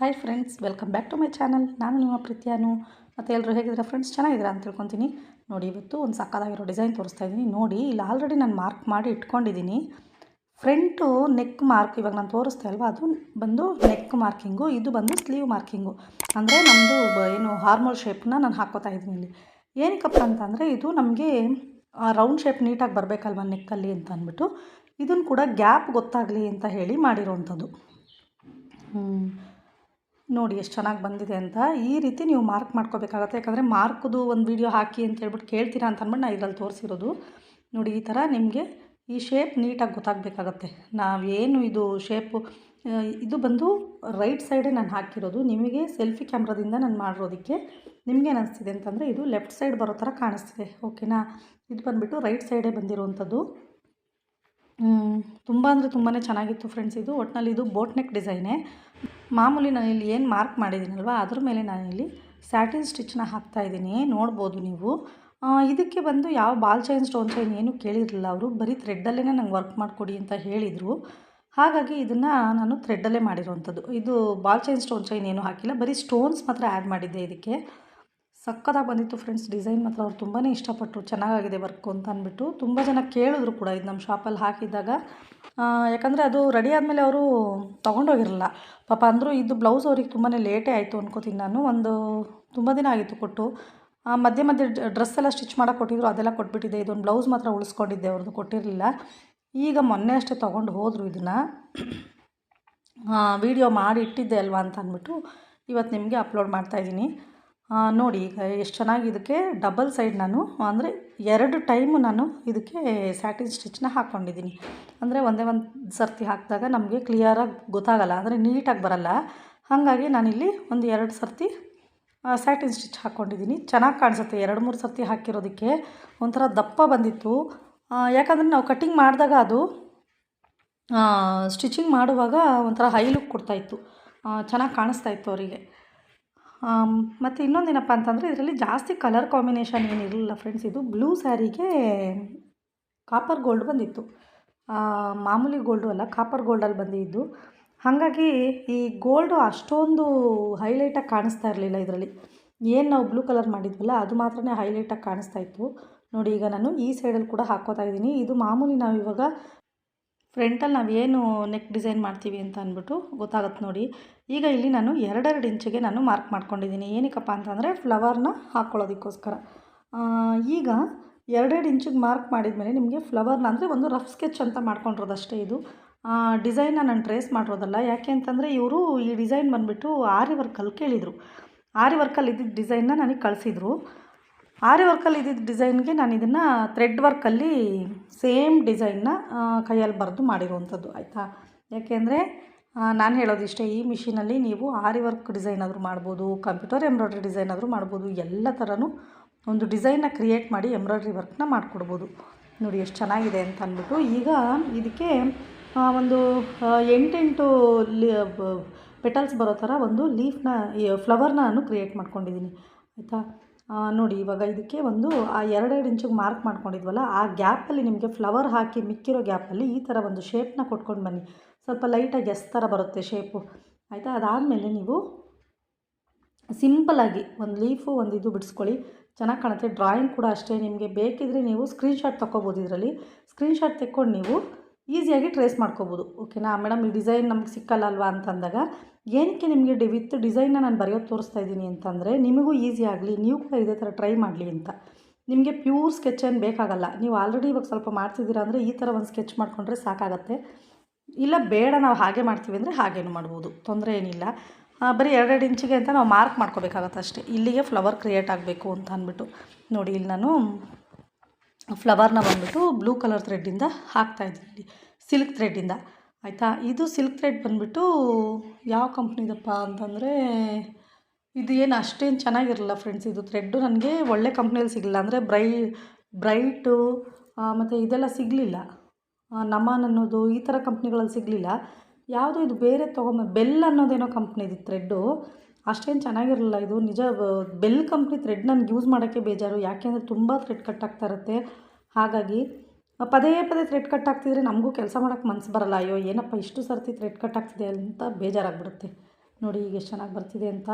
Hi friends welcome back to my channel ನಾನು ನಿಮ್ಮ ಪ್ರೀತಿಯಾನು ಮತ್ತು ಎಲ್ಲರೂ ಹೇಗಿದ್ದೀರಾ ಫ್ರೆಂಡ್ಸ್ ಚೆನ್ನಾಗಿದ್ದೀರಾ ಅಂತ ತಿಳ್ಕೊತೀನಿ. ನೋಡಿ, ಇವತ್ತು ಒಂದು ಸಕ್ಕದಾಗಿರೋ ಡಿಸೈನ್ ತೋರಿಸ್ತಾ ಇದ್ದೀನಿ. ನೋಡಿ, ಇಲ್ಲಿ ಆಲ್ರೆಡಿ ನಾನು ಮಾರ್ಕ್ ಮಾಡಿ ಇಟ್ಕೊಂಡಿದ್ದೀನಿ. ಫ್ರಂಟು ನೆಕ್ ಮಾರ್ಕ್ ಇವಾಗ ನಾನು ತೋರಿಸ್ತಾ ಅಲ್ವಾ ಅದು ಬಂದು ನೆಕ್ ಮಾರ್ಕಿಂಗು ಇದು ಬಂದು ಸ್ಲೀವ್ ಮಾರ್ಕಿಂಗು ಅಂದರೆ ನಮ್ಮದು ಏನು ಹಾರ್ಮೋಲ್ ಶೇಪ್ನ ನಾನು ಹಾಕೋತಾ ಇದ್ದೀನಿ ಇಲ್ಲಿ. ಏನಕ್ಕಪ್ಪ ಅಂತಂದರೆ ಇದು ನಮಗೆ ರೌಂಡ್ ಶೇಪ್ ನೀಟಾಗಿ ಬರಬೇಕಲ್ವ ನೆಕ್ಕಲ್ಲಿ ಅಂತ ಅಂದ್ಬಿಟ್ಟು. ಇದನ್ನು ಕೂಡ ಗ್ಯಾಪ್ ಗೊತ್ತಾಗಲಿ ಅಂತ ಹೇಳಿ ಮಾಡಿರೋವಂಥದ್ದು. ನೋಡಿ ಎಷ್ಟು ಚೆನ್ನಾಗಿ ಬಂದಿದೆ ಅಂತ ಈ ರೀತಿ ನೀವು ಮಾರ್ಕ್ ಮಾಡ್ಕೋಬೇಕಾಗತ್ತೆ. ಯಾಕಂದರೆ ಮಾರ್ಕ್ದು ಒಂದು ವೀಡಿಯೋ ಹಾಕಿ ಅಂತ ಹೇಳ್ಬಿಟ್ಟು ಕೇಳ್ತೀರಾ ಅಂತ ಅಂದ್ಬಿಟ್ಟು ನಾನು ಇದರಲ್ಲಿ ತೋರಿಸಿರೋದು. ನೋಡಿ, ಈ ಥರ ನಿಮಗೆ ಈ ಶೇಪ್ ನೀಟಾಗಿ ಗೊತ್ತಾಗಬೇಕಾಗತ್ತೆ. ನಾವೇನು ಇದು ಶೇಪು ಇದು ಬಂದು ರೈಟ್ ಸೈಡೇ ನಾನು ಹಾಕಿರೋದು. ನಿಮಗೆ ಸೆಲ್ಫಿ ಕ್ಯಾಮ್ರಾದಿಂದ ನಾನು ಮಾಡಿರೋದಕ್ಕೆ ನಿಮಗೇನು ಅನಿಸ್ತಿದೆ ಅಂತಂದರೆ ಇದು ಲೆಫ್ಟ್ ಸೈಡ್ ಬರೋ ಥರ ಕಾಣಿಸ್ತಿದೆ. ಓಕೆನಾ ಇದು ಬಂದುಬಿಟ್ಟು ರೈಟ್ ಸೈಡೇ ಬಂದಿರೋವಂಥದ್ದು ತುಂಬ ಅಂದರೆ ತುಂಬಾ ಚೆನ್ನಾಗಿತ್ತು ಫ್ರೆಂಡ್ಸ್ ಇದು. ಒಟ್ಟಿನಲ್ಲಿ ಇದು ಬೋಟ್ ನೆಕ್ ಡಿಸೈನೇ ಮಾಮೂಲಿ ನಾನು ಇಲ್ಲಿ ಏನು ಮಾರ್ಕ್ ಮಾಡಿದ್ದೀನಲ್ವ? ಅದ್ರ ಮೇಲೆ ನಾನಿಲ್ಲಿ ಸ್ಯಾಟಿನ್ ಸ್ಟಿಚ್ನ ಹಾಕ್ತಾ ಇದ್ದೀನಿ. ನೋಡ್ಬೋದು ನೀವು. ಇದಕ್ಕೆ ಬಂದು ಯಾವ ಬಾಲ್ ಚೈನ್ ಸ್ಟೋನ್ ಚೈನ್ ಏನೂ ಕೇಳಿರಲಿಲ್ಲ ಅವರು. ಬರೀ ಥ್ರೆಡ್ಡಲ್ಲೇ ನಂಗೆ ವರ್ಕ್ ಮಾಡಿಕೊಡಿ ಅಂತ ಹೇಳಿದರು. ಹಾಗಾಗಿ ಇದನ್ನು ನಾನು ಥ್ರೆಡ್ಡಲ್ಲೇ ಮಾಡಿರೋವಂಥದ್ದು. ಇದು ಬಾಲ್ ಚೈನ್ ಸ್ಟೋನ್ ಚೈನ್ ಏನೂ ಹಾಕಿಲ್ಲ. ಬರೀ ಸ್ಟೋನ್ಸ್ ಮಾತ್ರ ಆ್ಯಡ್ ಮಾಡಿದ್ದೆ ಇದಕ್ಕೆ. ಸಕ್ಕತ್ತಾಗಿ ಬಂದಿತ್ತು ಫ್ರೆಂಡ್ಸ್ ಡಿಸೈನ್ ಮಾತ್ರ ಅವ್ರು ತುಂಬಾ ಇಷ್ಟಪಟ್ಟರು ಚೆನ್ನಾಗಾಗಿದೆ ವರ್ಕು ಅಂತ ಅಂದ್ಬಿಟ್ಟು ತುಂಬ ಜನ ಕೇಳಿದ್ರು ಕೂಡ ಇದು ನಮ್ಮ ಶಾಪಲ್ಲಿ ಹಾಕಿದ್ದಾಗ. ಯಾಕಂದರೆ ಅದು ರೆಡಿ ಆದಮೇಲೆ ಅವರು ತೊಗೊಂಡೋಗಿರಲ್ಲ ಪಾಪ ಅಂದರು ಇದು ಬ್ಲೌಸ್ ಅವ್ರಿಗೆ ತುಂಬಾ ಲೇಟೇ ಆಯಿತು ಅನ್ಕೋತೀನಿ ನಾನು. ಒಂದು ತುಂಬ ದಿನ ಆಗಿತ್ತು ಕೊಟ್ಟು. ಮಧ್ಯೆ ಮಧ್ಯೆ ಡ್ರೆಸ್ ಎಲ್ಲ ಸ್ಟಿಚ್ ಮಾಡೋಕೆ ಕೊಟ್ಟಿದ್ರು, ಅದೆಲ್ಲ ಕೊಟ್ಬಿಟ್ಟಿದ್ದೆ ಇದೊಂದು ಬ್ಲೌಸ್ ಮಾತ್ರ ಉಳಿಸ್ಕೊಂಡಿದ್ದೆ ಅವ್ರದ್ದು ಕೊಟ್ಟಿರಲಿಲ್ಲ. ಈಗ ಮೊನ್ನೆ ಅಷ್ಟೇ ತೊಗೊಂಡು ಹೋದರು ಇದನ್ನು. ವಿಡಿಯೋ ಮಾಡಿ ಇಟ್ಟಿದ್ದೆ ಅಲ್ವಾ ಅಂತ ಅಂದ್ಬಿಟ್ಟು ಇವತ್ತು ನಿಮಗೆ ಅಪ್ಲೋಡ್ ಮಾಡ್ತಾಯಿದ್ದೀನಿ ನೋಡಿ, ಈಗ ಎಷ್ಟು ಚೆನ್ನಾಗಿ ಇದಕ್ಕೆ ಡಬಲ್ ಸೈಡ್ ನಾನು, ಅಂದರೆ ಎರಡು ಟೈಮು ನಾನು ಇದಕ್ಕೆ ಸ್ಯಾಟಿನ್ ಸ್ಟಿಚ್ನ ಹಾಕ್ಕೊಂಡಿದ್ದೀನಿ ಅಂದರೆ ಒಂದೇ ಒಂದು ಸರ್ತಿ ಹಾಕಿದಾಗ ನಮಗೆ ಕ್ಲಿಯರಾಗಿ ಗೊತ್ತಾಗಲ್ಲ, ಅಂದರೆ ನೀಟಾಗಿ ಬರಲ್ಲ. ಹಾಗಾಗಿ ನಾನಿಲ್ಲಿ ಒಂದು ಎರಡು ಸರ್ತಿ ಸ್ಯಾಟಿನ್ ಸ್ಟಿಚ್ ಹಾಕ್ಕೊಂಡಿದ್ದೀನಿ ಚೆನ್ನಾಗಿ ಕಾಣಿಸುತ್ತೆ, ಎರಡು ಮೂರು ಸರ್ತಿ ಹಾಕಿರೋದಕ್ಕೆ. ಒಂಥರ ದಪ್ಪ ಬಂದಿತ್ತು. ಯಾಕಂದರೆ ನಾವು ಕಟ್ಟಿಂಗ್ ಮಾಡಿದಾಗ ಅದು ಸ್ಟಿಚಿಂಗ್ ಮಾಡುವಾಗ ಒಂಥರ ಹೈ ಲುಕ್ ಕೊಡ್ತಾಯಿತ್ತು ಚೆನ್ನಾಗಿ ಕಾಣಿಸ್ತಾ ಇತ್ತು ಅವರಿಗೆ. ಮತ್ತು ಇನ್ನೊಂದೇನಪ್ಪ ಅಂತಂದರೆ ಇದರಲ್ಲಿ ಜಾಸ್ತಿ ಕಲರ್ ಕಾಂಬಿನೇಷನ್ ಏನಿರಲಿಲ್ಲ ಫ್ರೆಂಡ್ಸ್ ಇದು ಬ್ಲೂ ಸ್ಯಾರಿಗೆ ಕಾಪರ್ ಗೋಲ್ಡ್ ಬಂದಿತ್ತು. ಮಾಮೂಲಿ ಗೋಲ್ಡು ಅಲ್ಲ ಕಾಪರ್ ಗೋಲ್ಡಲ್ಲಿ ಬಂದಿದ್ದು. ಹಾಗಾಗಿ ಈ ಗೋಲ್ಡು ಅಷ್ಟೊಂದು ಹೈಲೈಟಾಗಿ ಕಾಣಿಸ್ತಾ ಇರಲಿಲ್ಲ ಇದರಲ್ಲಿ. ಏನು ನಾವು ಬ್ಲೂ ಕಲರ್ ಮಾಡಿದ್ವಲ್ಲ, ಅದು ಮಾತ್ರನೇ ಹೈಲೈಟಾಗಿ ಕಾಣಿಸ್ತಾ ಇತ್ತು. ನೋಡಿ, ಈಗ ನಾನು ಈ ಸೈಡಲ್ಲಿ ಕೂಡ ಹಾಕೋತಾ ಇದ್ದೀನಿ. ಇದು ಮಾಮೂಲಿ ನಾವು ಇವಾಗ ಫ್ರಂಟಲ್ಲಿ ನಾವು ಏನು ನೆಕ್ ಡಿಸೈನ್ ಮಾಡ್ತೀವಿ ಅಂತ ಅಂದ್ಬಿಟ್ಟು ಗೊತ್ತಾಗುತ್ತೆ ನೋಡಿ. ಈಗ ಇಲ್ಲಿ ನಾನು ಎರಡೆರಡು ಇಂಚಿಗೆ ನಾನು ಮಾರ್ಕ್ ಮಾಡ್ಕೊಂಡಿದ್ದೀನಿ. ಏನಕ್ಕಪ್ಪ ಅಂತಂದರೆ ಫ್ಲವರ್ನ ಹಾಕ್ಕೊಳ್ಳೋದಕ್ಕೋಸ್ಕರ ಈಗ ಎರಡೆರಡು ಇಂಚಿಗೆ ಮಾರ್ಕ್ ಮಾಡಿದ್ಮೇಲೆ ನಿಮಗೆ ಫ್ಲವರ್ನ ಅಂದರೆ ಒಂದು ರಫ್ ಸ್ಕೆಚ್ ಅಂತ ಮಾಡ್ಕೊಂಡಿರೋದಷ್ಟೇ ಇದು. ಡಿಸೈನ್ನ ನಾನು ಟ್ರೇಸ್ ಮಾಡಿರೋದಲ್ಲ. ಯಾಕೆ ಅಂತಂದರೆ ಇವರು ಈ ಡಿಸೈನ್ ಬಂದುಬಿಟ್ಟು ಆರಿ ವರ್ಕಲ್ಲಿ ಕೇಳಿದರು. ಆರಿ ವರ್ಕಲ್ಲಿ ಇದ್ದಿದ್ದ ಡಿಸೈನ್ನ ನನಗೆ ಕಳಿಸಿದ್ರು. ಆರಿ ವರ್ಕಲ್ಲಿ ಇದ್ದಿದ್ದ ಡಿಸೈನ್ಗೆ ನಾನು ಇದನ್ನು ಥ್ರೆಡ್ ವರ್ಕಲ್ಲಿ ಸೇಮ್ ಡಿಸೈನ್ನ ಕೈಯಲ್ಲಿ ಬರೆದು ಮಾಡಿರುವಂಥದ್ದು, ಆಯಿತಾ? ಯಾಕೆಂದರೆ ನಾನು ಹೇಳೋದು ಇಷ್ಟೇ, ಈ ಮಿಷಿನಲ್ಲಿ ನೀವು ಆರಿ ವರ್ಕ್ ಡಿಸೈನ್ ಆದರೂ ಮಾಡ್ಬೋದು ಕಂಪ್ಯೂಟರ್ ಎಂಬ್ರಾಯ್ಡ್ರಿ ಡಿಸೈನ್ ಆದರೂ ಮಾಡ್ಬೋದು, ಎಲ್ಲ ಥರನೂ ಒಂದು ಡಿಸೈನ್ನ ಕ್ರಿಯೇಟ್ ಮಾಡಿ ಎಂಬ್ರಾಯ್ಡ್ರಿ ವರ್ಕ್ನ ಮಾಡಿಕೊಡ್ಬೋದು. ನೋಡಿ ಎಷ್ಟು ಚೆನ್ನಾಗಿದೆ ಅಂತ ಅಂದ್ಬಿಟ್ಟು, ಈಗ ಇದಕ್ಕೆ ಒಂದು ಎಂಟೆಂಟು ಪೆಟಲ್ಸ್ ಬರೋ ಥರ ಒಂದು ಲೀಫ್ನ ಫ್ಲವರ್ನ ನಾನು ಕ್ರಿಯೇಟ್ ಮಾಡ್ಕೊಂಡಿದ್ದೀನಿ ಆಯಿತಾ? ನೋಡಿ, ಇವಾಗ ಇದಕ್ಕೆ ಒಂದು, ಆ ಎರಡೆರಡು ಇಂಚಿಗೆ ಮಾರ್ಕ್ ಮಾಡ್ಕೊಂಡಿದ್ವಲ್ಲ, ಆ ಗ್ಯಾಪಲ್ಲಿ ನಿಮಗೆ ಫ್ಲವರ್ ಹಾಕಿ ಮಿಕ್ಕಿರೋ ಗ್ಯಾಪಲ್ಲಿ ಈ ಥರ ಒಂದು ಶೇಪ್ನ ಕೊಟ್ಕೊಂಡು ಬನ್ನಿ. ಸ್ವಲ್ಪ ಲೈಟಾಗಿ ಎಸ್ ಥರ ಬರುತ್ತೆ ಶೇಪು ಆಯಿತಾ? ಅದಾದಮೇಲೆ ನೀವು ಸಿಂಪಲಾಗಿ ಒಂದು ಲೀಫು ಒಂದು ಇದು ಬಿಡಿಸ್ಕೊಳ್ಳಿ. ಚೆನ್ನಾಗಿ ಕಾಣುತ್ತೆ. ಡ್ರಾಯಿಂಗ್ ಕೂಡ ಅಷ್ಟೇ. ನಿಮಗೆ ಬೇಕಿದ್ರೆ ನೀವು ಸ್ಕ್ರೀನ್ಶಾಟ್ ತೊಗೋಬೋದು ಇದರಲ್ಲಿ. ಸ್ಕ್ರೀನ್ಶಾಟ್ ತೆಕ್ಕೊಂಡು ನೀವು ಈಸಿಯಾಗಿ ಟ್ರೇಸ್ ಮಾಡ್ಕೋಬೋದು. ಓಕೆನಾ ಮೇಡಮ್ ಈ ಡಿಸೈನ್ ನಮ್ಗೆ ಸಿಕ್ಕಲ್ಲ ಅಲ್ವಾ ಅಂತಂದಾಗ ಏನಕ್ಕೆ ನಿಮಗೆ ಡಿ ವಿತ್ ಡಿಸೈನ್ನ ನಾನು ಬರೆಯೋದು ತೋರಿಸ್ತಾ ಇದ್ದೀನಿ ಅಂತಂದರೆ, ನಿಮಗೂ ಈಸಿ ಆಗಲಿ, ನೀವು ಕೂಡ ಇದೇ ಥರ ಟ್ರೈ ಮಾಡಲಿ ಅಂತ. ನಿಮಗೆ ಪ್ಯೂರ್ ಸ್ಕೆಚ್ ಏನು ಬೇಕಾಗಲ್ಲ. ನೀವು ಆಲ್ರೆಡಿ ಇವಾಗ ಸ್ವಲ್ಪ ಮಾಡ್ತಿದ್ದೀರಾ ಅಂದರೆ ಈ ಥರ ಒಂದು ಸ್ಕೆಚ್ ಮಾಡಿಕೊಂಡ್ರೆ ಸಾಕಾಗತ್ತೆ. ಇಲ್ಲ, ಬೇಡ, ನಾವು ಹಾಗೆ ಮಾಡ್ತೀವಿ ಅಂದರೆ ಹಾಗೇನು ಮಾಡ್ಬೋದು. ತೊಂದರೆ ಏನಿಲ್ಲ. ಬರೀ ಎರಡೆರಡು ಇಂಚಿಗೆ ಅಂತ ನಾವು ಮಾರ್ಕ್ ಮಾಡ್ಕೋಬೇಕಾಗತ್ತೆ ಅಷ್ಟೇ. ಇಲ್ಲಿಗೆ ಫ್ಲವರ್ ಕ್ರಿಯೇಟ್ ಆಗಬೇಕು ಅಂತ ಅಂದ್ಬಿಟ್ಟು. ನೋಡಿ, ಇಲ್ಲಿ ನಾನು ಫ್ಲವರ್ನ ಬಂದುಬಿಟ್ಟು ಬ್ಲೂ ಕಲರ್ ಥ್ರೆಡ್ಡಿಂದ ಹಾಕ್ತಾಯಿದ್ದೀನಿ ಸಿಲ್ಕ್ ಥ್ರೆಡ್ಡಿಂದ ಆಯಿತಾ? ಇದು ಸಿಲ್ಕ್ ಥ್ರೆಡ್ ಬಂದುಬಿಟ್ಟು ಯಾವ ಕಂಪ್ನಿದಪ್ಪ ಅಂತಂದರೆ ಇದು ಏನು ಅಷ್ಟೇನು ಚೆನ್ನಾಗಿರಲ್ಲ ಫ್ರೆಂಡ್ಸ್ ಇದು ಥ್ರೆಡ್ಡು ನನಗೆ ಒಳ್ಳೆ ಕಂಪ್ನಿಯಲ್ಲಿ ಸಿಗಲಿಲ್ಲ. ಅಂದರೆ ಬ್ರೈ, ಬ್ರೈಟು ಮತ್ತು ಇದೆಲ್ಲ ಸಿಗಲಿಲ್ಲ. ನಮಾನ್ ಅನ್ನೋದು ಈ ಥರ ಕಂಪ್ನಿಗಳಲ್ಲಿ ಸಿಗಲಿಲ್ಲ. ಯಾವುದು ಇದು ಬೇರೆ ತೊಗೊಂಬ, ಬೆಲ್ ಅನ್ನೋದೇನೋ ಕಂಪ್ನಿದು ಥ್ರೆಡ್ಡು ಅಷ್ಟೇನು ಚೆನ್ನಾಗಿರಲಿಲ್ಲ ಇದು. ನಿಜ, ಬೆಲ್ ಕಂಪ್ನಿ ಥ್ರೆಡ್ ನನಗೆ ಯೂಸ್ ಮಾಡೋಕ್ಕೆ ಬೇಜಾರು. ಯಾಕೆಂದರೆ ತುಂಬ ಥ್ರೆಡ್ ಕಟ್ ಆಗ್ತಾ ಇರುತ್ತೆ. ಹಾಗಾಗಿ ಪದೇ ಪದೇ ಥ್ರೆಡ್ ಕಟ್ ಆಗ್ತಿದ್ರೆ ನಮಗೂ ಕೆಲಸ ಮಾಡೋಕ್ಕೆ ಮನಸ್ಸು ಬರಲ್ಲ. ಅಯ್ಯೋ ಏನಪ್ಪ ಇಷ್ಟು ಸರ್ತಿ ಥ್ರೆಡ್ ಕಟ್ ಆಗ್ತಿದೆ ಅಂತ ಬೇಜಾರಾಗ್ಬಿಡುತ್ತೆ. ನೋಡಿ ಈಗ ಎಷ್ಟು ಚೆನ್ನಾಗಿ ಬರ್ತಿದೆ ಅಂತ.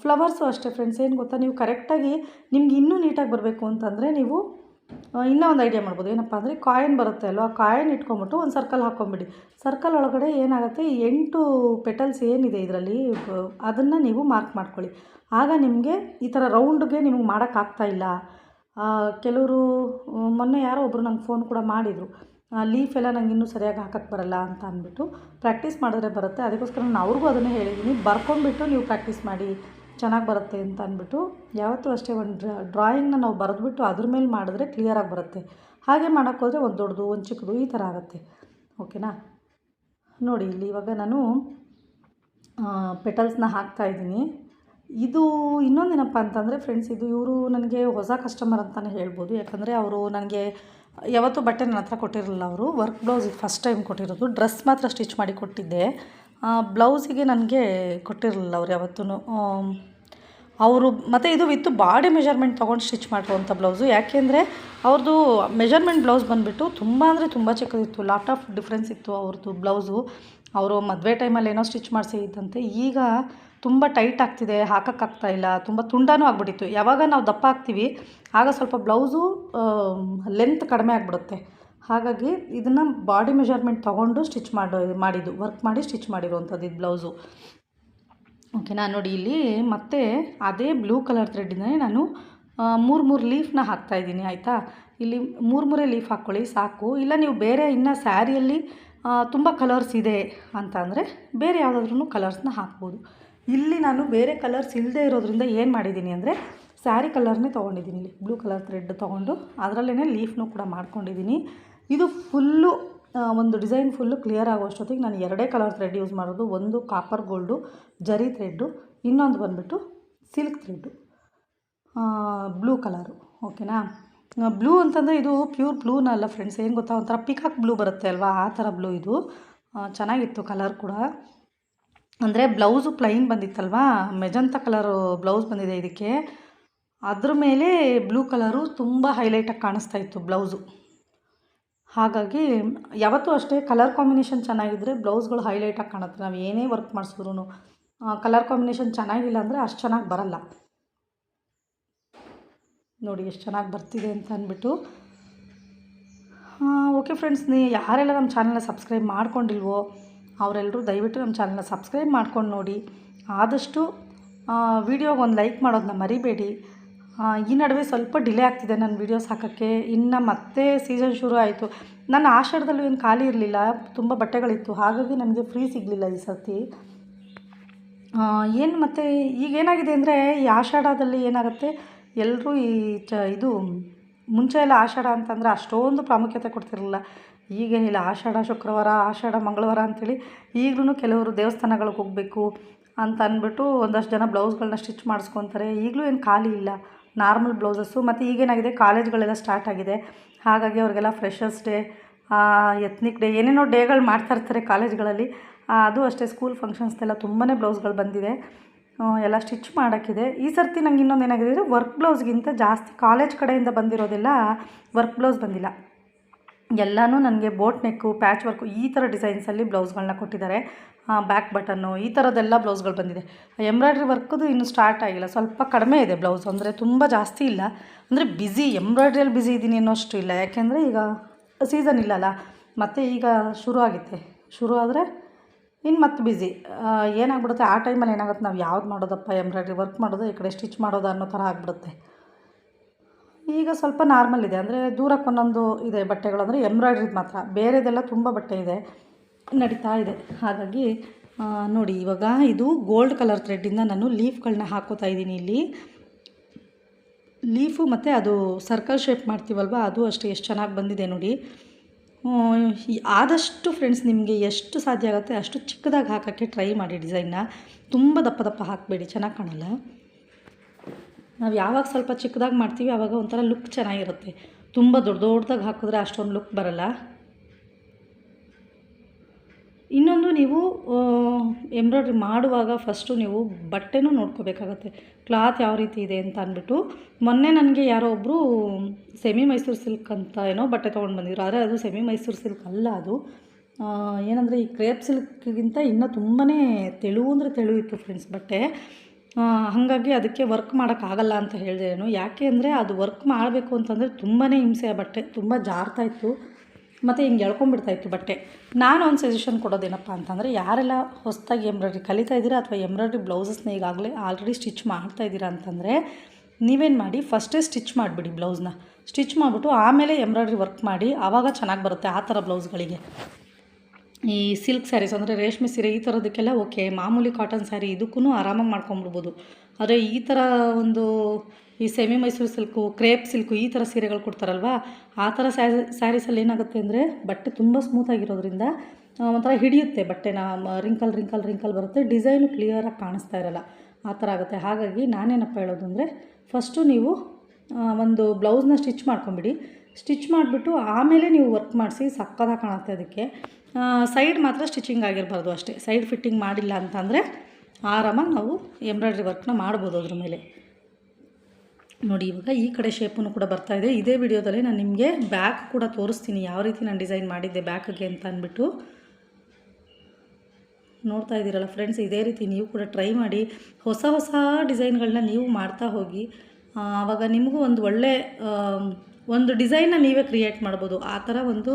ಫ್ಲವರ್ಸು ಅಷ್ಟೇ ಫ್ರೆಂಡ್ಸ್ ಏನು ಗೊತ್ತಾ? ನೀವು ಕರೆಕ್ಟಾಗಿ ನಿಮ್ಗೆ ಇನ್ನೂ ನೀಟಾಗಿ ಬರಬೇಕು ಅಂತಂದರೆ ನೀವು ಆ, ಇನ್ನೂ ಒಂದು ಐಡಿಯಾ ಮಾಡ್ಬೋದು. ಏನಪ್ಪ ಅಂದರೆ ಕಾಯಿನ್ ಬರುತ್ತೆ ಅಲ್ವಾ? ಕಾಯಿನ್ ಇಟ್ಕೊಂಬಿಟ್ಟು ಒಂದು ಸರ್ಕಲ್ ಹಾಕ್ಕೊಂಬಿಡಿ ಸರ್ಕಲ್ ಒಳಗಡೆ ಏನಾಗುತ್ತೆ? ಎಂಟು ಪೆಟಲ್ಸ್ ಏನಿದೆ ಇದರಲ್ಲಿ ಅದನ್ನು ನೀವು ಮಾರ್ಕ್ ಮಾಡ್ಕೊಳ್ಳಿ. ಆಗ ನಿಮಗೆ ಈ ಥರ ರೌಂಡ್ಗೆ ನಿಮಗೆ ಮಾಡೋಕ್ಕಾಗ್ತಾ ಇಲ್ಲ. ಆ, ಕೆಲವರು ಮೊನ್ನೆ ಯಾರೋ ಒಬ್ಬರು ನಂಗೆ ಫೋನ್ ಕೂಡ ಮಾಡಿದರು. ಲೀಫ್ ಎಲ್ಲ ನಂಗೆ ಇನ್ನೂ ಸರಿಯಾಗಿ ಹಾಕಕ್ಕೆ ಬರಲ್ಲ ಅಂತ ಅಂದ್ಬಿಟ್ಟು ಪ್ರಾಕ್ಟೀಸ್ ಮಾಡಿದ್ರೆ ಬರುತ್ತೆ. ಅದಕ್ಕೋಸ್ಕರ ನಾನು ಅವ್ರಿಗೂ ಅದನ್ನೇ ಹೇಳಿದ್ದೀನಿ ಬರ್ಕೊಂಡ್ಬಿಟ್ಟು ನೀವು ಪ್ರಾಕ್ಟೀಸ್ ಮಾಡಿ, ಚೆನ್ನಾಗಿ ಬರುತ್ತೆ ಅಂತ ಅಂದ್ಬಿಟ್ಟು ಯಾವತ್ತೂ ಅಷ್ಟೇ ಒಂದು ಡ್ರಾಯಿಂಗ್ನ ನಾವು ಬರೆದ್ಬಿಟ್ಟು ಅದ್ರ ಮೇಲೆ ಮಾಡಿದ್ರೆ ಕ್ಲಿಯರಾಗಿ ಬರುತ್ತೆ. ಹಾಗೆ ಮಾಡೋಕ್ಕೋದ್ರೆ ಒಂದು ದೊಡ್ಡದು, ಒಂದು ಚಿಕ್ಕದು ಈ ಥರ ಆಗುತ್ತೆ. ಓಕೆನಾ ನೋಡಿ, ಇಲ್ಲಿ ಇವಾಗ ನಾನು ಪೆಟಲ್ಸ್ನ ಹಾಕ್ತಾಯಿದ್ದೀನಿ ಇದು ಇನ್ನೊಂದೇನಪ್ಪ ಅಂತಂದರೆ ಫ್ರೆಂಡ್ಸ್ ಇದು ಇವರು ನನಗೆ ಹೊಸ ಕಸ್ಟಮರ್ ಅಂತಲೇ ಹೇಳ್ಬೋದು. ಯಾಕಂದರೆ ಅವರು ನನಗೆ ಯಾವತ್ತೂ ಬಟ್ಟೆ ನನ್ನ ಹತ್ರ ಕೊಟ್ಟಿರಲಿಲ್ಲ ಅವರು. ವರ್ಕ್ ಬ್ಲೌಸ್ ಇದು ಫಸ್ಟ್ ಟೈಮ್ ಕೊಟ್ಟಿರೋದು. ಡ್ರೆಸ್ ಮಾತ್ರ ಸ್ಟಿಚ್ ಮಾಡಿ ಕೊಟ್ಟಿದ್ದೆ. ಬ್ಲೌಸಿಗೆ ನನಗೆ ಕೊಟ್ಟಿರಲಿಲ್ಲ ಅವ್ರು ಯಾವತ್ತೂ ಅವರು ಮತ್ತು ಇದು ವಿತ್ ಬಾಡಿ ಮೆಜರ್ಮೆಂಟ್ ತೊಗೊಂಡು ಸ್ಟಿಚ್ ಮಾಡಿರುವಂಥ ಬ್ಲೌಸು ಯಾಕೆಂದರೆ ಅವ್ರದ್ದು ಮೆಜರ್ಮೆಂಟ್ ಬ್ಲೌಸ್ ಬಂದುಬಿಟ್ಟು ತುಂಬ ಅಂದರೆ ತುಂಬ ಚಿಕ್ಕದಿತ್ತು. ಲಾಟ್ ಆಫ್ ಡಿಫ್ರೆನ್ಸ್ ಇತ್ತು ಅವ್ರದ್ದು ಬ್ಲೌಸು ಅವರು ಮದುವೆ ಟೈಮಲ್ಲಿ ಏನೋ ಸ್ಟಿಚ್ ಮಾಡಿಸಿದ್ದಂತೆ ಈಗ ತುಂಬ ಟೈಟ್ ಆಗ್ತಿದೆ ಹಾಕೋಕ್ಕಾಗ್ತಾ ಇಲ್ಲ, ತುಂಬ ತುಂಡನೂ ಆಗಿಬಿಟ್ಟಿತ್ತು. ಯಾವಾಗ ನಾವು ದಪ್ಪ ಹಾಕ್ತೀವಿ ಆಗ ಸ್ವಲ್ಪ ಬ್ಲೌಸು ಲೆಂತ್ ಕಡಿಮೆ ಆಗಿಬಿಡುತ್ತೆ. ಹಾಗಾಗಿ ಇದನ್ನು ಬಾಡಿ ಮೆಜರ್ಮೆಂಟ್ ತೊಗೊಂಡು ಸ್ಟಿಚ್ ಮಾಡೋ, ಮಾಡಿದ್ದು ವರ್ಕ್ ಮಾಡಿ ಸ್ಟಿಚ್ ಮಾಡಿರುವಂಥದ್ದು ಇದು ಬ್ಲೌಸು ಓಕೆನಾ ನೋಡಿ ಇಲ್ಲಿ ಮತ್ತೆ ಅದೇ ಬ್ಲೂ ಕಲರ್ ಥ್ರೆಡ್ಡಿನೇ ನಾನು ಮೂರು ಮೂರು ಲೀಫ್ನ ಹಾಕ್ತಾಯಿದ್ದೀನಿ ಆಯಿತಾ? ಇಲ್ಲಿ ಮೂರು, ಮೂರೇ ಲೀಫ್ ಹಾಕ್ಕೊಳ್ಳಿ ಸಾಕು. ಇಲ್ಲ ನೀವು ಬೇರೆ ಇನ್ನು ಸ್ಯಾರಿಯಲ್ಲಿ ತುಂಬ ಕಲರ್ಸ್ ಇದೆ ಅಂತ ಅಂದರೆ ಬೇರೆ ಯಾವುದಾದ್ರೂ ಕಲರ್ಸ್ನ ಹಾಕ್ಬೋದು. ಇಲ್ಲಿ ನಾನು ಬೇರೆ ಕಲರ್ಸ್ ಇಲ್ಲದೆ ಇರೋದ್ರಿಂದ ಏನು ಮಾಡಿದ್ದೀನಿ ಅಂದರೆ ಸ್ಯಾರಿ ಕಲರ್ನೇ ತೊಗೊಂಡಿದ್ದೀನಿ ಇಲ್ಲಿ. ಬ್ಲೂ ಕಲರ್ ಥ್ರೆಡ್ ತೊಗೊಂಡು ಅದರಲ್ಲೇ ಲೀಫ್ನು ಕೂಡ ಮಾಡ್ಕೊಂಡಿದ್ದೀನಿ. ಇದು ಫುಲ್ಲು ಒಂದು ಡಿಸೈನ್ ಫುಲ್ಲು ಕ್ಲಿಯರ್ ಆಗೋಷ್ಟೊತ್ತಿಗೆ ನಾನು ಎರಡೇ ಕಲರ್ ಥ್ರೆಡ್ ಯೂಸ್ ಮಾಡೋದು. ಒಂದು ಕಾಪರ್ ಗೋಲ್ಡು ಜರಿ ಥ್ರೆಡ್ಡು ಇನ್ನೊಂದು ಬಂದುಬಿಟ್ಟು ಸಿಲ್ಕ್ ಥ್ರೆಡ್ಡು ಬ್ಲೂ ಕಲರು ಓಕೆನಾ ಬ್ಲೂ ಅಂತಂದರೆ ಇದು ಪ್ಯೂರ್ ಬ್ಲೂನ ಅಲ್ಲ ಫ್ರೆಂಡ್ಸ್ ಏನು ಗೊತ್ತಾ? ಒಂಥರ ಪಿಕಾಕ್ ಬ್ಲೂ ಬರುತ್ತೆ ಅಲ್ವಾ? ಆ ಥರ ಬ್ಲೂ ಇದು. ಚೆನ್ನಾಗಿತ್ತು ಕಲರ್ ಕೂಡ. ಅಂದರೆ ಬ್ಲೌಸು ಪ್ಲೈನ್ ಬಂದಿತ್ತಲ್ವಾ? ಮೆಜಂತ ಕಲರು ಬ್ಲೌಸ್ ಬಂದಿದೆ ಇದಕ್ಕೆ. ಅದ್ರ ಮೇಲೆ ಬ್ಲೂ ಕಲರು ತುಂಬ ಹೈಲೈಟಾಗಿ ಕಾಣಿಸ್ತಾ ಇತ್ತು ಬ್ಲೌಸು. ಹಾಗಾಗಿ ಯಾವತ್ತೂ ಅಷ್ಟೇ ಕಲರ್ ಕಾಂಬಿನೇಷನ್ ಚೆನ್ನಾಗಿದ್ದರೆ ಬ್ಲೌಸ್ಗಳು ಹೈಲೈಟಾಗಿ ಕಾಣುತ್ತೆ. ನಾವು ಏನೇ ವರ್ಕ್ ಮಾಡಿಸಿದ್ರು ಕಲರ್ ಕಾಂಬಿನೇಷನ್ ಚೆನ್ನಾಗಿಲ್ಲ ಅಂದರೆ ಅಷ್ಟು ಚೆನ್ನಾಗಿ ಬರಲ್ಲ. ನೋಡಿ ಎಷ್ಟು ಚೆನ್ನಾಗಿ ಬರ್ತಿದೆ ಅಂತ ಅಂದ್ಬಿಟ್ಟು. ಓಕೆ ಫ್ರೆಂಡ್ಸ್ ನೀ ಯಾರೆಲ್ಲ ನಮ್ಮ ಚಾನಲ್ನ ಸಬ್ಸ್ಕ್ರೈಬ್ ಮಾಡ್ಕೊಂಡಿಲ್ವೋ ಅವರೆಲ್ಲರೂ ದಯವಿಟ್ಟು ನಮ್ಮ ಚಾನಲ್ನ ಸಬ್ಸ್ಕ್ರೈಬ್ ಮಾಡ್ಕೊಂಡು ನೋಡಿ. ಆದಷ್ಟು ವೀಡಿಯೋಗೆ ಒಂದು ಲೈಕ್ ಮಾಡೋದನ್ನ ಮರಿಬೇಡಿ. ಈ ನಡುವೆ ಸ್ವಲ್ಪ ಡಿಲೇ ಆಗ್ತಿದೆ ನನ್ನ ವೀಡಿಯೋಸ್ ಹಾಕೋಕ್ಕೆ ಇನ್ನು ಮತ್ತೆ ಸೀಸನ್ ಶುರು ಆಯಿತು. ನನ್ನ ಆಷಾಢದಲ್ಲೂ ಏನು ಖಾಲಿ ಇರಲಿಲ್ಲ. ತುಂಬ ಬಟ್ಟೆಗಳಿತ್ತು. ಹಾಗಾಗಿ ನನಗೆ ಫ್ರೀ ಸಿಗಲಿಲ್ಲ ಈ ಸರ್ತಿ. ಏನು ಮತ್ತು ಈಗ ಏನಾಗಿದೆ ಅಂದರೆ ಈ ಆಷಾಢದಲ್ಲಿ ಏನಾಗುತ್ತೆ? ಎಲ್ಲರೂ ಈ ಚ, ಇದು ಮುಂಚೆ ಎಲ್ಲ ಆಷಾಢ ಅಂತಂದರೆ ಅಷ್ಟೊಂದು ಪ್ರಾಮುಖ್ಯತೆ ಕೊಡ್ತಿರಲಿಲ್ಲ. ಈಗೇನಿಲ್ಲ, ಆಷಾಢ ಶುಕ್ರವಾರ, ಆಷಾಢ ಮಂಗಳವಾರ ಅಂಥೇಳಿ ಈಗಲೂ ಕೆಲವರು ದೇವಸ್ಥಾನಗಳಿಗೆ ಹೋಗಬೇಕು ಅಂತ ಅಂದ್ಬಿಟ್ಟು ಒಂದಷ್ಟು ಜನ ಬ್ಲೌಸ್ಗಳನ್ನ ಸ್ಟಿಚ್ ಮಾಡಿಸ್ಕೊತಾರೆ. ಈಗಲೂ ಏನು ಖಾಲಿ ಇಲ್ಲ, ನಾರ್ಮಲ್ ಬ್ಲೌಸಸ್ಸು. ಮತ್ತು ಈಗೇನಾಗಿದೆ, ಕಾಲೇಜ್ಗಳೆಲ್ಲ ಸ್ಟಾರ್ಟ್ ಆಗಿದೆ. ಹಾಗಾಗಿ ಅವ್ರಿಗೆಲ್ಲ ಫ್ರೆಷರ್ಸ್ ಡೇ ಎತ್ನಿಕ್ ಡೇ, ಏನೇನೋ ಡೇಗಳು ಮಾಡ್ತಾ ಇರ್ತಾರೆ ಕಾಲೇಜ್ಗಳಲ್ಲಿ. ಅದು ಅಷ್ಟೇ, ಸ್ಕೂಲ್ ಫಂಕ್ಷನ್ಸ್ದೆಲ್ಲ ತುಂಬಾ ಬ್ಲೌಸ್ಗಳು ಬಂದಿದೆ. ಎಲ್ಲ ಸ್ಟಿಚ್ ಮಾಡೋಕ್ಕಿದೆ. ಈ ಸರ್ತಿ ನಂಗೆ ಇನ್ನೊಂದು ಏನಾಗಿದೆ ಅಂದರೆ, ವರ್ಕ್ ಬ್ಲೌಸ್ಗಿಂತ ಜಾಸ್ತಿ ಕಾಲೇಜ್ ಕಡೆಯಿಂದ ಬಂದಿರೋದೆಲ್ಲ, ವರ್ಕ್ ಬ್ಲೌಸ್ ಬಂದಿಲ್ಲ. ಎಲ್ಲನೂ ನನಗೆ ಬೋಟ್ ನೆಕ್ಕು, ಪ್ಯಾಚ್ ವರ್ಕು ಈ ಥರ ಡಿಸೈನ್ಸಲ್ಲಿ ಬ್ಲೌಸ್ಗಳನ್ನ ಕೊಟ್ಟಿದ್ದಾರೆ. ಬ್ಯಾಕ್ ಬಟನ್ನು ಈ ಥರದ್ದೆಲ್ಲ ಬ್ಲೌಸ್ಗಳು ಬಂದಿದೆ. ಎಂಬ್ರಾಯ್ಡ್ರಿ ವರ್ಕದು ಇನ್ನೂ ಸ್ಟಾರ್ಟ್ ಆಗಿಲ್ಲ. ಸ್ವಲ್ಪ ಕಡಿಮೆ ಇದೆ ಬ್ಲೌಸ್, ಅಂದರೆ ತುಂಬ ಜಾಸ್ತಿ ಇಲ್ಲ. ಅಂದರೆ ಬ್ಯುಸಿ, ಎಂಬ್ರಾಯ್ಡ್ರಿಯಲ್ಲಿ ಬ್ಯುಸಿ ಇದ್ದೀನಿ ಅನ್ನೋಷ್ಟು ಇಲ್ಲ. ಯಾಕೆಂದರೆ ಈಗ ಸೀಸನ್ ಇಲ್ಲಲ್ಲ. ಮತ್ತು ಈಗ ಶುರು ಆಗುತ್ತೆ. ಶುರು ಆದರೆ ಇನ್ನು ಮತ್ತೆ ಬ್ಯುಸಿ. ಏನಾಗ್ಬಿಡುತ್ತೆ? ಆ ಟೈಮಲ್ಲಿ ಏನಾಗುತ್ತೆ? ನಾವು ಯಾವ್ದು ಮಾಡೋದಪ್ಪ? ಎಂಬ್ರಾಯ್ಡ್ರಿ ವರ್ಕ್ ಮಾಡೋದು? ಈ ಕಡೆ ಸ್ಟಿಚ್ ಮಾಡೋದು ಅನ್ನೋ ಥರ ಆಗಿಬಿಡುತ್ತೆ. ಈಗ ಸ್ವಲ್ಪ ನಾರ್ಮಲ್ ಇದೆ. ಅಂದರೆ ದೂರಕ್ಕೆ ಒಂದೊಂದು ಇದೆ ಬಟ್ಟೆಗಳು. ಅಂದರೆ ಎಂಬ್ರಾಯ್ಡ್ರಿದು ಮಾತ್ರ. ಬೇರೆದೆಲ್ಲ ತುಂಬ ಬಟ್ಟೆ ಇದೆ. ನಡೀತಾ ಇದೆ. ಹಾಗಾಗಿ ನೋಡಿ, ಇವಾಗ ಇದು ಗೋಲ್ಡ್ ಕಲರ್ ಥ್ರೆಡ್ಡಿಂದ ನಾನು ಲೀಫ್ಗಳನ್ನ ಹಾಕೋತಾ ಇದ್ದೀನಿ ಇಲ್ಲಿ. ಲೀಫು ಮತ್ತು ಅದು ಸರ್ಕಲ್ ಶೇಪ್ ಮಾಡ್ತೀವಲ್ವ? ಅದು ಅಷ್ಟೇ. ಎಷ್ಟು ಚೆನ್ನಾಗಿ ಬಂದಿದೆ ನೋಡಿ. ಆದಷ್ಟು ಫ್ರೆಂಡ್ಸ್ ನಿಮಗೆ ಎಷ್ಟು ಸಾಧ್ಯ ಆಗುತ್ತೆ ಅಷ್ಟು ಚಿಕ್ಕದಾಗಿ ಹಾಕೋಕ್ಕೆ ಟ್ರೈ ಮಾಡಿ ಡಿಸೈನ್ನ ತುಂಬ ದಪ್ಪ ದಪ್ಪ ಹಾಕಬೇಡಿ. ಚೆನ್ನಾಗಿ ಕಾಣಲ್ಲ. ನಾವು ಯಾವಾಗ ಸ್ವಲ್ಪ ಚಿಕ್ಕದಾಗಿ ಮಾಡ್ತೀವಿ ಆವಾಗ ಒಂಥರ ಲುಕ್ ಚೆನ್ನಾಗಿರುತ್ತೆ. ತುಂಬ ದೊಡ್ಡ ದೊಡ್ಡದಾಗಿ ಹಾಕಿದ್ರೆ ಅಷ್ಟೊಂದು ಲುಕ್ ಬರಲ್ಲ. ಇನ್ನೊಂದು ನೀವು ಎಂಬ್ರಾಯ್ಡ್ರಿ ಮಾಡುವಾಗ ಫಸ್ಟು ನೀವು ಬಟ್ಟೆನೂ ನೋಡ್ಕೋಬೇಕಾಗತ್ತೆ. ಕ್ಲಾತ್ ಯಾವ ರೀತಿ ಇದೆ ಅಂತ ಅಂದ್ಬಿಟ್ಟು. ಮೊನ್ನೆ ನನಗೆ ಯಾರೋ ಒಬ್ಬರು ಸೆಮಿ ಮೈಸೂರು ಸಿಲ್ಕ್ ಅಂತ ಏನೋ ಬಟ್ಟೆ ತೊಗೊಂಡು ಬಂದಿದ್ರು. ಆದರೆ ಅದು ಸೆಮಿ ಮೈಸೂರು ಸಿಲ್ಕ್ ಅಲ್ಲ ಅದು. ಏನಂದರೆ ಈ ಕ್ರೇಪ್ ಸಿಲ್ಕ್ಗಿಂತ ಇನ್ನೂ ತುಂಬಾ ತೆಳು ಅಂದರೆ ತೆಳು ಇತ್ತು ಫ್ರೆಂಡ್ಸ್ ಬಟ್ಟೆ. ಹಾಗಾಗಿ ಅದಕ್ಕೆ ವರ್ಕ್ ಮಾಡೋಕ್ಕಾಗಲ್ಲ ಅಂತ ಹೇಳಿದೆ ನಾನು ಯಾಕೆ ಅಂದರೆ ಅದು ವರ್ಕ್ ಮಾಡಬೇಕು ಅಂತಂದರೆ ತುಂಬಾ ಹಿಂಸೆ ಆ ಬಟ್ಟೆ, ತುಂಬ ಜಾರ್ತಾ ಇತ್ತು. ಮತ್ತು ಹಿಂಗೆ ಎಳ್ಕೊಂಡ್ಬಿಡ್ತಾ ಇತ್ತು ಬಟ್ಟೆ. ನಾನು ಒಂದು ಸಜೆಷನ್ ಕೊಡೋದೇನಪ್ಪ ಅಂತಂದರೆ, ಯಾರೆಲ್ಲ ಹೊಸದಾಗಿ ಎಂಬ್ರಾಯ್ಡ್ರಿ ಕಲಿತಾ ಇದ್ದೀರಾ ಅಥವಾ ಎಂಬ್ರಾಯ್ಡ್ರಿ ಬ್ಲೌಸಸ್ನ ಈಗಾಗಲೇ ಆಲ್ರೆಡಿ ಸ್ಟಿಚ್ ಮಾಡ್ತಾ ಇದ್ದೀರಾ ಅಂತಂದರೆ, ನೀವೇನು ಮಾಡಿ ಫಸ್ಟೇ ಸ್ಟಿಚ್ ಮಾಡಿಬಿಡಿ ಬ್ಲೌಸ್ನ ಸ್ಟಿಚ್ ಮಾಡಿಬಿಟ್ಟು ಆಮೇಲೆ ಎಂಬ್ರಾಯ್ಡ್ರಿ ವರ್ಕ್ ಮಾಡಿ, ಆವಾಗ ಚೆನ್ನಾಗಿ ಬರುತ್ತೆ ಆ ಥರ ಬ್ಲೌಸ್ಗಳಿಗೆ ಈ ಸಿಲ್ಕ್ ಸ್ಯಾರೀಸ್ ಅಂದರೆ ರೇಷ್ಮೆ ಸೀರೆ ಈ ಥರದಕ್ಕೆಲ್ಲ ಓಕೆ ಮಾಮೂಲಿ ಕಾಟನ್ ಸ್ಯಾರಿ ಇದಕ್ಕೂ ಆರಾಮಾಗಿ ಮಾಡ್ಕೊಂಬಿಡ್ಬೋದು. ಆದರೆ ಈ ಥರ ಒಂದು ಈ semi Mysore silk crepe silk ಈ ಥರ ಸೀರೆಗಳು ಕೊಡ್ತಾರಲ್ವಾ, ಆ ಥರ ಸ್ಯಾರಿ ಸ್ಯಾರೀಸಲ್ಲಿ ಏನಾಗುತ್ತೆ ಅಂದರೆ ಬಟ್ಟೆ ತುಂಬ ಸ್ಮೂತಾಗಿರೋದ್ರಿಂದ ಒಂಥರ ಹಿಡಿಯುತ್ತೆ ಬಟ್ಟೆನ ರಿಂಕಲ್ ರಿಂಕಲ್ ರಿಂಕಲ್ ಬರುತ್ತೆ. ಡಿಸೈನು ಕ್ಲಿಯರಾಗಿ ಕಾಣಿಸ್ತಾ ಇರಲ್ಲ, ಆ ಥರ ಆಗುತ್ತೆ. ಹಾಗಾಗಿ ನಾನೇನಪ್ಪ ಹೇಳೋದು ಅಂದರೆ ಫಸ್ಟು ನೀವು ಒಂದು ಬ್ಲೌಸ್ನ ಸ್ಟಿಚ್ ಮಾಡ್ಕೊಂಬಿಡಿ. ಸ್ಟಿಚ್ ಮಾಡಿಬಿಟ್ಟು ಆಮೇಲೆ ನೀವು ವರ್ಕ್ ಮಾಡಿಸಿ ಸಕ್ಕದಾಗಿ ಕಾಣುತ್ತೆ ಅದಕ್ಕೆ. ಸೈಡ್ ಮಾತ್ರ ಸ್ಟಿಚಿಂಗ್ ಆಗಿರಬಾರ್ದು ಅಷ್ಟೇ. ಸೈಡ್ ಫಿಟ್ಟಿಂಗ್ ಮಾಡಿಲ್ಲ ಅಂತಂದರೆ ಆರಾಮಾಗಿ ನಾವು ಎಂಬ್ರಾಯ್ಡ್ರಿ ವರ್ಕ್ನ ಮಾಡ್ಬೋದು ಅದ್ರ ಮೇಲೆ. ನೋಡಿ, ಇವಾಗ ಈ ಕಡೆ ಶೇಪನ್ನು ಕೂಡ ಬರ್ತಾ ಇದೆ. ಇದೇ ವಿಡಿಯೋದಲ್ಲಿ ನಾನು ನಿಮಗೆ ಬ್ಯಾಕ್ ಕೂಡ ತೋರಿಸ್ತೀನಿ. ಯಾವ ರೀತಿ ನಾನು ಡಿಸೈನ್ ಮಾಡಿದ್ದೆ ಬ್ಯಾಕ್ಗೆ ಅಂತ ಅಂದ್ಬಿಟ್ಟು. ನೋಡ್ತಾ ಇದ್ದೀರಲ್ಲ ಫ್ರೆಂಡ್ಸ್ ಇದೇ ರೀತಿ ನೀವು ಕೂಡ ಟ್ರೈ ಮಾಡಿ. ಹೊಸ ಹೊಸ ಡಿಸೈನ್ಗಳನ್ನ ನೀವು ಮಾಡ್ತಾ ಹೋಗಿ. ಆವಾಗ ನಿಮಗೂ ಒಂದು ಒಳ್ಳೆ ಒಂದು ಡಿಸೈನ್ನ ನೀವೇ ಕ್ರಿಯೇಟ್ ಮಾಡ್ಬೋದು. ಆ ಥರ ಒಂದು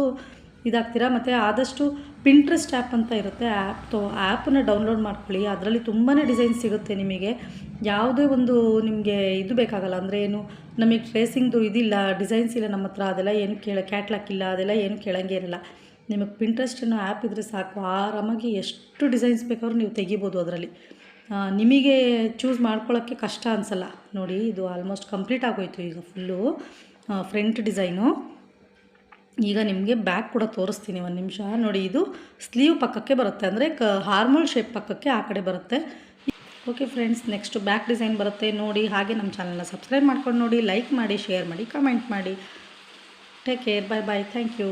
ಇದಾಗ್ತೀರಾ? ಮತ್ತು ಆದಷ್ಟು ಪಿಂಟ್ರೆಸ್ಟ್ ಆ್ಯಪ್ ಅಂತ ಇರುತ್ತೆ. ಆ್ಯಪ್ ತೊ ಆ್ಯಪನ್ನು ಡೌನ್ಲೋಡ್ ಮಾಡ್ಕೊಳ್ಳಿ. ಅದರಲ್ಲಿ ತುಂಬಾ ಡಿಸೈನ್ ಸಿಗುತ್ತೆ ನಿಮಗೆ. ಯಾವುದೇ ಒಂದು ನಿಮಗೆ ಇದು ಬೇಕಾಗಲ್ಲ. ಅಂದರೆ ಏನು, ನಮಗೆ ಟ್ರೇಸಿಂಗ್ದು ಇದಿಲ್ಲ ಡಿಸೈನ್ಸ್ ಇಲ್ಲ ನಮ್ಮ ಹತ್ರ. ಅದೆಲ್ಲ ಏನು ಕೇಳ ಕ್ಯಾಟ್ಲಾಕ್ ಇಲ್ಲ, ಅದೆಲ್ಲ ಏನು ಕೇಳಂಗೆ ಇರಲ್ಲ ನಿಮಗೆ ಪಿಂಟ್ರೆಸ್ಟ್ ಅನ್ನೋ ಆ್ಯಪ್ ಇದ್ದರೆ ಸಾಕು. ಆರಾಮಾಗಿ ಎಷ್ಟು ಡಿಸೈನ್ಸ್ ಬೇಕಾದ್ರೂ ನೀವು ತೆಗಿಬೋದು ಅದರಲ್ಲಿ. ನಿಮಗೆ ಚೂಸ್ ಮಾಡ್ಕೊಳ್ಳೋಕ್ಕೆ ಕಷ್ಟ ಅನಿಸಲ್ಲ. ನೋಡಿ, ಇದು ಆಲ್ಮೋಸ್ಟ್ ಕಂಪ್ಲೀಟ್ ಆಗೋಯ್ತು ಈಗ ಫುಲ್ಲು ಫ್ರಂಟ್ ಡಿಸೈನು ಈಗ ನಿಮಗೆ ಬ್ಯಾಕ್ ಕೂಡ ತೋರಿಸ್ತೀನಿ ಒಂದು ನಿಮಿಷ. ನೋಡಿ, ಇದು ಸ್ಲೀವ್ ಪಕ್ಕಕ್ಕೆ ಬರುತ್ತೆ. ಅಂದರೆ ಕ ಹಾರ್ಮಲ್ ಶೇಪ್ ಪಕ್ಕಕ್ಕೆ ಆ ಕಡೆ ಬರುತ್ತೆ. Okay friends next back design ಬರುತ್ತೆ. ನೋಡಿ, ಹಾಗೆ ನಮ್ಮ ಚಾನಲ್ನ ಸಬ್ಸ್ಕ್ರೈಬ್ ಮಾಡ್ಕೊಂಡು ನೋಡಿ ಲೈಕ್ ಮಾಡಿ ಶೇರ್ ಮಾಡಿ ಕಮೆಂಟ್ ಮಾಡಿ. Take care bye bye thank you